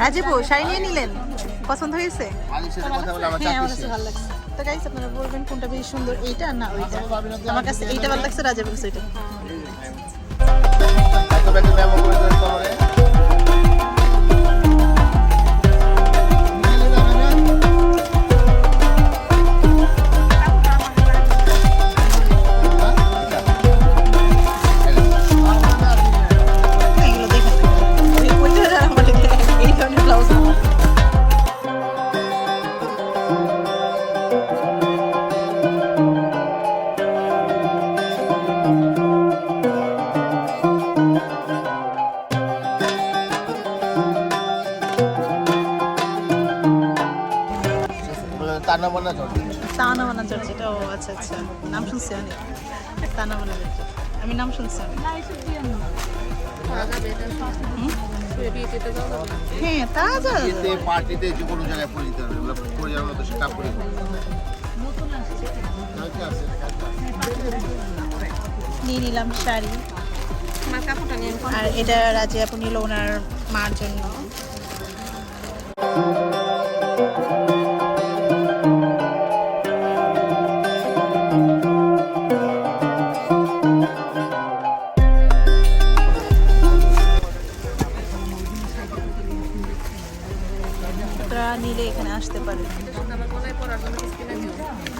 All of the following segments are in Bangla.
রাজীবু শাড়ি নিয়ে নিলেন? পছন্দ হয়েছে? হ্যাঁ আমার কাছে শেষ। লাগছে। তো গাইস আপনারা বলবেন কোনটা বেশি সুন্দর এইটা না ওইটা? আমার কাছে এইটা ভালো লাগছে রাজীবুর কাছে ওইটা। তান্না বান্না চলে। তানা বানা চর্চ এটা ও আচ্ছা আচ্ছা। নাম শুনছি অনেক তানা বানা চর্চ আমি নাম শুনছি অনেক হ্যাঁ তাজা বিয়েতে, পার্টিতে যে কোনো জায়গায় পরে যেতে হবে এগুলো যাওয়ার মতো সেটা পরে কালকে আছে নিয়ে নিলাম শাড়ি। আর এটা রাজি আপু নিল ওনার মার জন্য। নিলে এখানে আসতে পারেন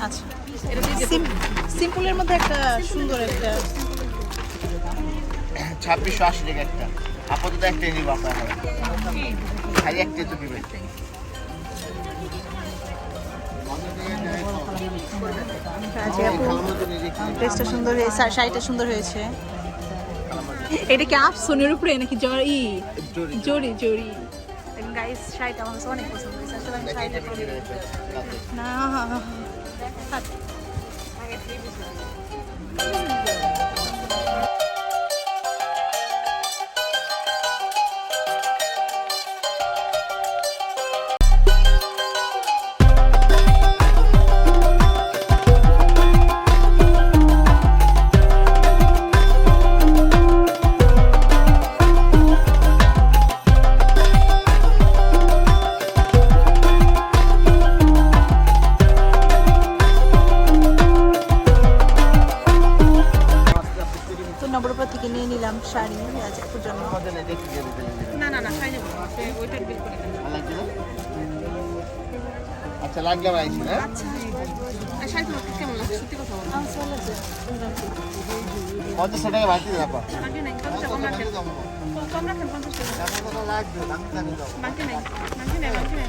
আচ্ছা। সিম্পলের মধ্যে একটা সুন্দর একটা ছাব্বিশশো আশি টাকা একটা। আপাতত একটাই নিব আপনার খালি একটাই তো দিবেন। ড্রেসটা সুন্দর হয়েছে শাড়িটা সুন্দর হয়েছে। এটা কি আপ সোনের উপরে নাকি জরি। জরি, জরি। জরি গাইস শাড়িটা আমার কাছে অনেক পছন্দ হয়েছে। আসলে আমি শাড়িটা। না। নিলাম শাড়ি রাজাপুর জন্য। আমাদের না, না না না খাই নেব ওইটার বিল করে না? আচ্ছা লাগলে আমি আইসি আর শাড়ি তোমার কেমন লাগছে? সত্যি কথা বলো। পঞ্চাশশো টাকা বাকি দেন বাকি নাই কম রাখেন কম রাখেন পঞ্চাশ টাকা। লাগবে আমি জানি দাও বাকি নাই বাকি নাই বাকি নাই।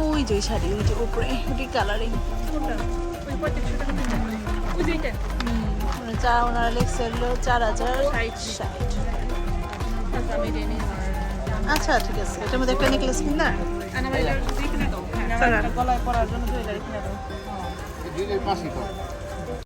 ওই যে ওই শাড়ি ওই যে উপরে ওটি কালারিং ওই পঁয়ত্রিশশো টাকা। ওই চা ওনারা হলো চার হাজার ষাট। নিয়ে আচ্ছা ঠিক আছে। এটার মধ্যে একটা নেকলেস কিনা চার গলায় পরার জন্য জুয়েলারি কিনা দাও।